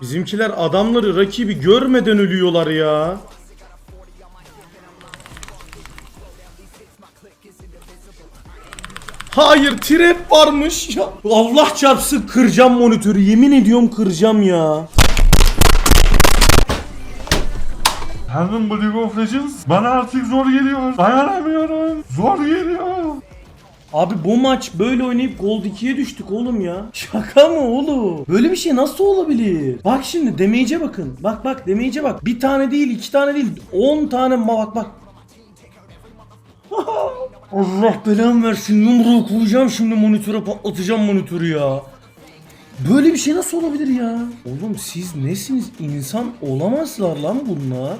Bizimkiler adamları rakibi görmeden ölüyorlar ya. Hayır trap varmış ya. Allah çarpsın kıracağım monitörü yemin ediyorum kıracağım ya. Bu League of Legends bana artık zor geliyor. Dayanamıyorum. Zor geliyor. Abi bu maç böyle oynayıp Gold 2'ye düştük oğlum ya. Şaka mı oğlum? Böyle bir şey nasıl olabilir? Bak şimdi damage'e bakın. Bak bak damage'e bak. Bir tane değil, iki tane değil. 10 tane bak bak. Allah belamı versin yumruğu koyacağım şimdi monitöre patlatacağım monitörü ya. Böyle bir şey nasıl olabilir ya? Oğlum siz nesiniz? İnsan olamazlar lan bunlar.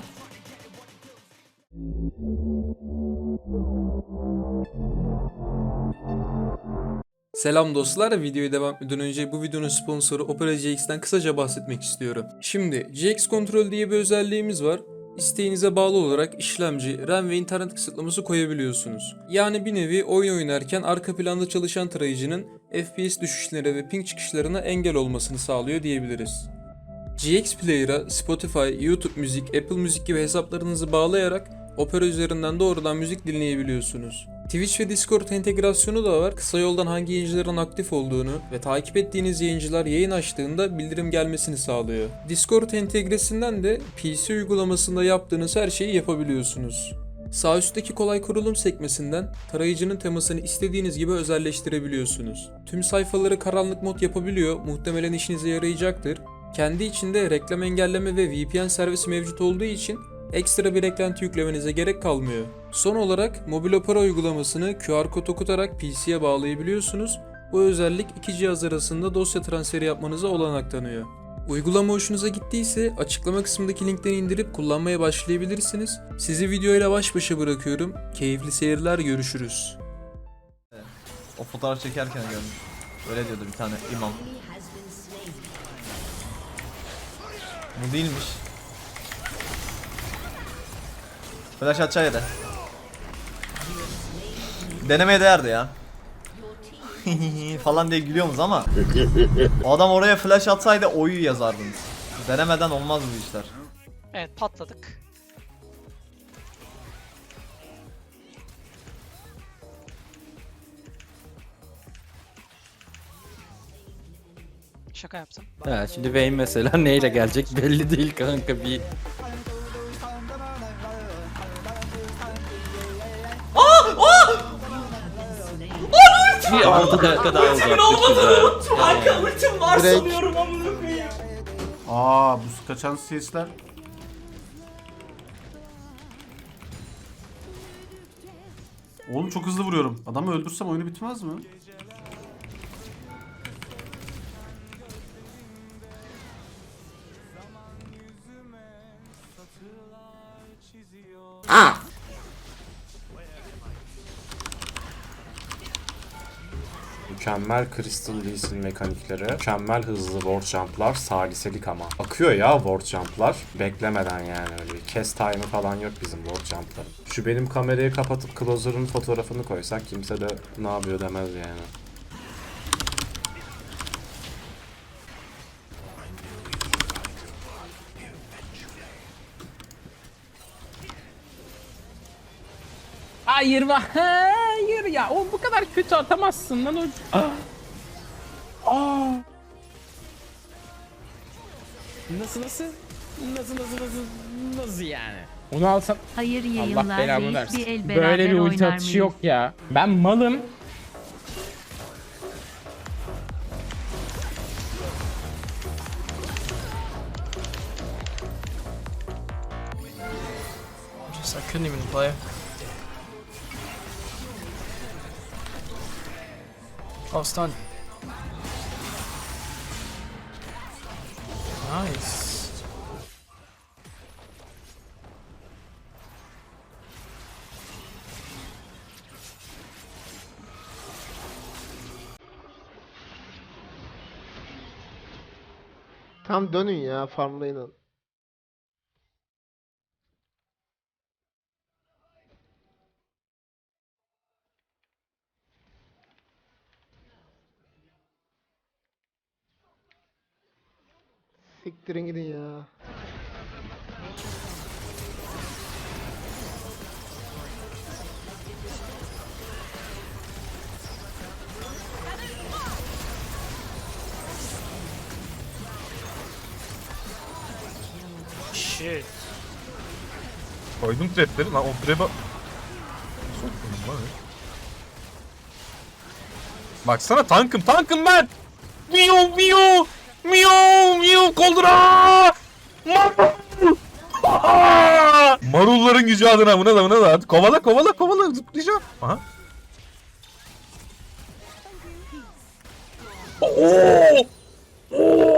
Selam dostlar, videoya devam etmeden önce bu videonun sponsoru Opera GX'ten kısaca bahsetmek istiyorum. Şimdi GX Control diye bir özelliğimiz var. İsteğinize bağlı olarak işlemci, RAM ve internet kısıtlaması koyabiliyorsunuz. Yani bir nevi oyun oynarken arka planda çalışan tarayıcının FPS düşüşlerine ve ping çıkışlarına engel olmasını sağlıyor diyebiliriz. GX Player'a Spotify, YouTube Müzik, Apple Müzik gibi hesaplarınızı bağlayarak Opera üzerinden doğrudan müzik dinleyebiliyorsunuz. Twitch ve Discord entegrasyonu da var. Kısa yoldan hangi yayıncıların aktif olduğunu ve takip ettiğiniz yayıncılar yayın açtığında bildirim gelmesini sağlıyor. Discord entegresinden de PC uygulamasında yaptığınız her şeyi yapabiliyorsunuz. Sağ üstteki kolay kurulum sekmesinden tarayıcının temasını istediğiniz gibi özelleştirebiliyorsunuz. Tüm sayfaları karanlık mod yapabiliyor, muhtemelen işinize yarayacaktır. Kendi içinde reklam engelleme ve VPN servisi mevcut olduğu için ekstra bir eklenti yüklemenize gerek kalmıyor. Son olarak mobil opera uygulamasını QR kod okutarak PC'ye bağlayabiliyorsunuz. Bu özellik iki cihaz arasında dosya transferi yapmanıza olanak tanıyor. Uygulama hoşunuza gittiyse açıklama kısmındaki linkten indirip kullanmaya başlayabilirsiniz. Sizi videoyla baş başa bırakıyorum. Keyifli seyirler görüşürüz. O fotoğraf çekerken görmüş. Öyle diyordu bir tane imam. Bu değilmiş. Flash atacağı yere. Denemeye değerdi ya. falan diye gülüyorsunuz ama adam oraya flash atsaydı oyu yazardınız. Denemeden olmaz bu işler. Evet patladık. Şaka yaptım. Ha, şimdi Vayne mesela neyle gelecek belli değil kanka bir Bir 6 dakika daha uzattık güzel. Kanka ultim var Direkt- sanıyorum amına koyayım. Aa bu kaçan sesler. Oğlum çok hızlı vuruyorum. Adamı öldürsem oyunu bitmez mi? Mükemmel Crystal Lee'sin mekanikleri. Mükemmel hızlı ward jump'lar. Saliselik ama. Akıyor ya ward jump'lar. Beklemeden yani öyle bir kes time'ı falan yok bizim ward jump'ların. Şu benim kamerayı kapatıp closer'ın fotoğrafını koysak kimse de ne yapıyor demez yani. Hayır va- hayır ya o bu kadar kötü atamazsın lan o. Aa. Aa. Nasıl nasıl? Nasıl nasıl nasıl nasıl yani? Onu alsam Hayır Allah yayınlar belamı versin. bir el beraber Böyle bir ulti oynar atışı mıyız? yok ya. Ben malım. Stun. Nice. Tam dönün ya farmlayın. Siktirin gidin ya. Shit. Koydum trapleri lan o trap'e... Soktum lan. Baksana tankım tankım ben! Miyo miyo! Miyo miyo koldura! Marulların gücü adına buna da buna da. Kovala kovala kovala zıplayacağım. Aha. Oo! Oo!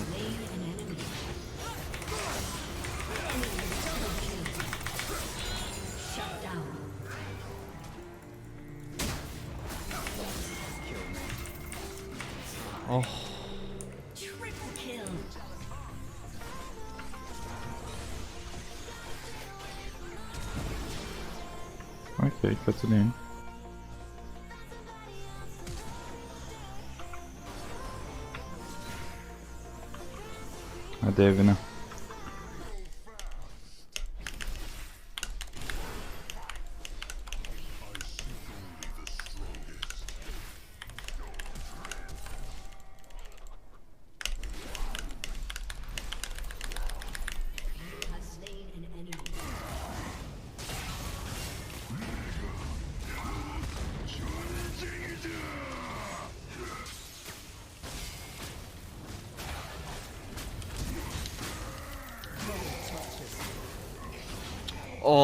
Oh. Ok, tá tudo. A Dev, né?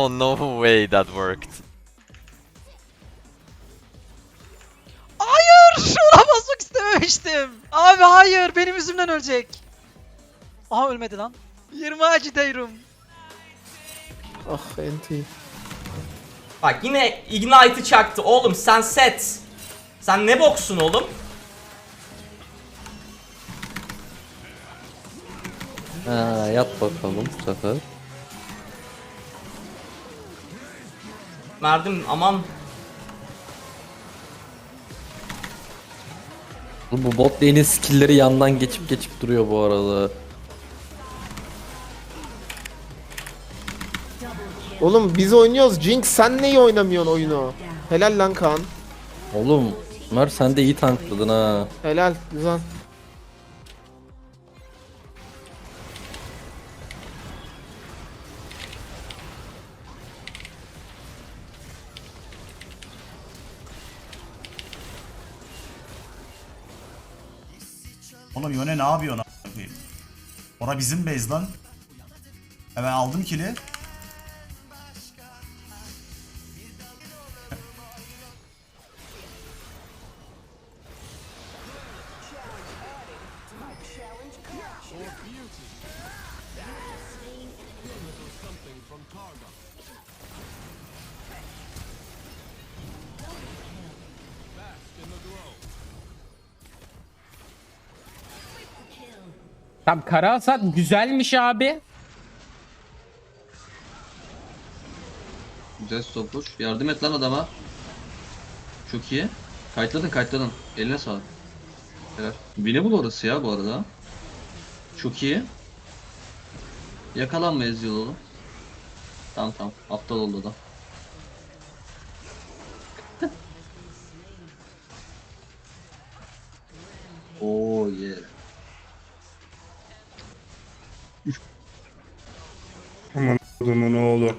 No way that worked. Hayır! Şuna basmak istememiştim. Abi hayır benim yüzümden ölecek. Aha ölmedi lan. 20 acı değilim. Ah enti. Bak yine Ignite'ı çaktı oğlum sen set. Sen ne boksun oğlum? Ha, yat bakalım bu sefer. Verdim aman. Bu bot lane'in skill'leri yandan geçip geçip duruyor bu arada. Oğlum biz oynuyoruz. Jinx sen neyi oynamıyorsun oyunu? Helal lan Kaan. Oğlum Ömer sen de iyi tankladın ha. Helal güzel. Oğlum Yone ne yapıyorsun koyayım? Ora bizim base lan. E aldım kili. Tam kara hasat güzelmiş abi. Güzel stopur. Yardım et lan adama. Çok iyi. Kayıtladın kayıtladın. Eline sağlık. Helal. Winnable orası ya bu arada. Çok iyi. Yakalanma Ezreal oğlum. Tamam tamam. Aptal oldu da. Oo yeah. Aman oğlu.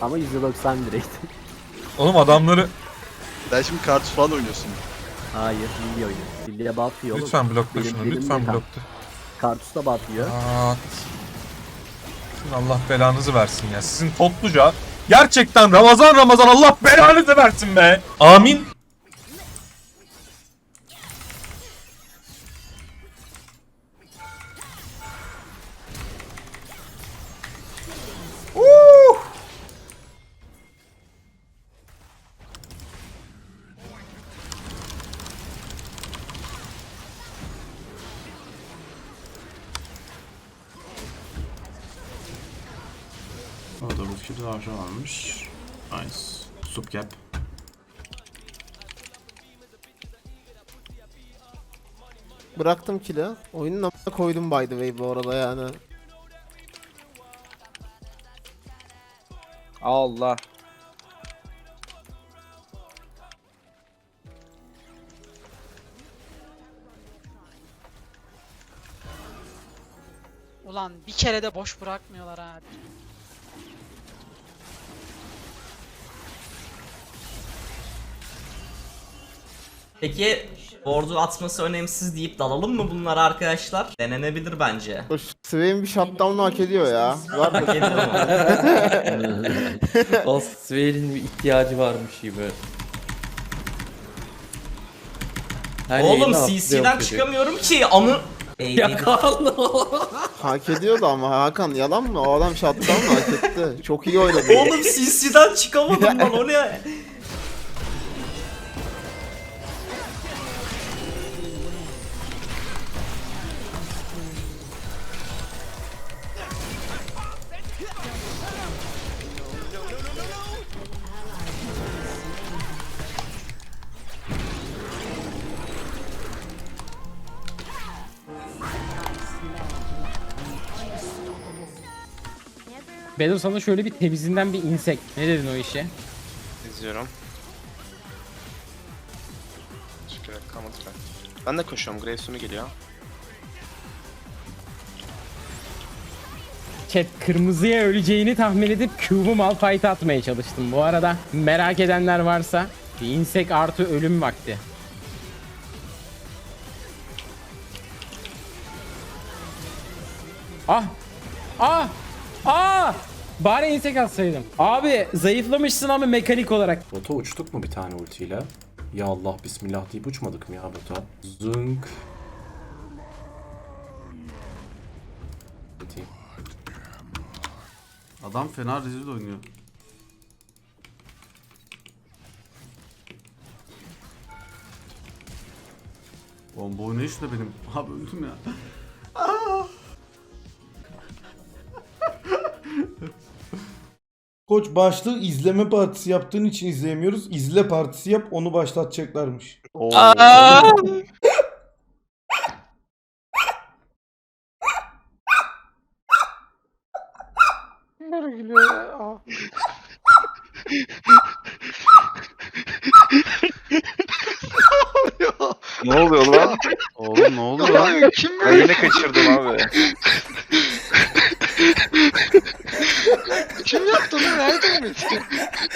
Ama 190 direkt. Oğlum adamları Sen şimdi kartuz falan oynuyorsun. Hayır, Lilya oynuyor. Lilya buff'ıyor lütfen blokla Benim- şunu benim lütfen de blokla. Kartus da buff'ıyor. Aa, Sizin Allah belanızı versin ya. Sizin topluca gerçekten Ramazan Ramazan Allah belanızı versin be. Amin. Harca varmış. Nice. Subcap. Bıraktım kill'i. Oyunun amına koydum by the way bu arada yani. Allah. Ulan bir kere de boş bırakmıyorlar ha. Peki Ward'u atması önemsiz deyip dalalım mı bunlara arkadaşlar? Denenebilir bence. Swain bir shutdown'u hak ediyor ya. Var Hak mı? ediyor mu? o Sware'in bir ihtiyacı varmış gibi. Oğlum CC'den çıkamıyorum ki anı... Ya Kaan Hak ediyordu ama Hakan yalan mı? O adam shutdown'u hak etti. Çok iyi oynadı. Oğlum CC'den çıkamadım lan o ne? Bedo sana şöyle bir temizinden bir insek. Ne dedin o işe? İzliyorum. Ederim. Kalmadı ben. Ben de koşuyorum. Graveson'u geliyor. Chat kırmızıya öleceğini tahmin edip Q'bu Malphite atmaya çalıştım. Bu arada merak edenler varsa bir insek artı ölüm vakti. Ah! Ah! Ah! Bari insek atsaydım. Abi zayıflamışsın ama mekanik olarak. Bota uçtuk mu bir tane ultiyle? Ya Allah bismillah deyip uçmadık mı ya bota? Zınk. Adam fena rezil oynuyor. Oğlum bu oynayış da benim. Abi öldüm ya. Koç başlığı izleme partisi yaptığın için izleyemiyoruz. İzle partisi yap onu başlatacaklarmış. ne oluyor lan? Oğlum ne oluyor lan? Kim ben yine kaçırdım abi. Kim yaptı onu? Nereden mi? Video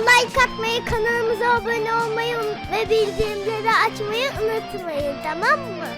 like atmayı, kanalımıza abone olmayı ve bildirimleri açmayı unutmayın tamam mı?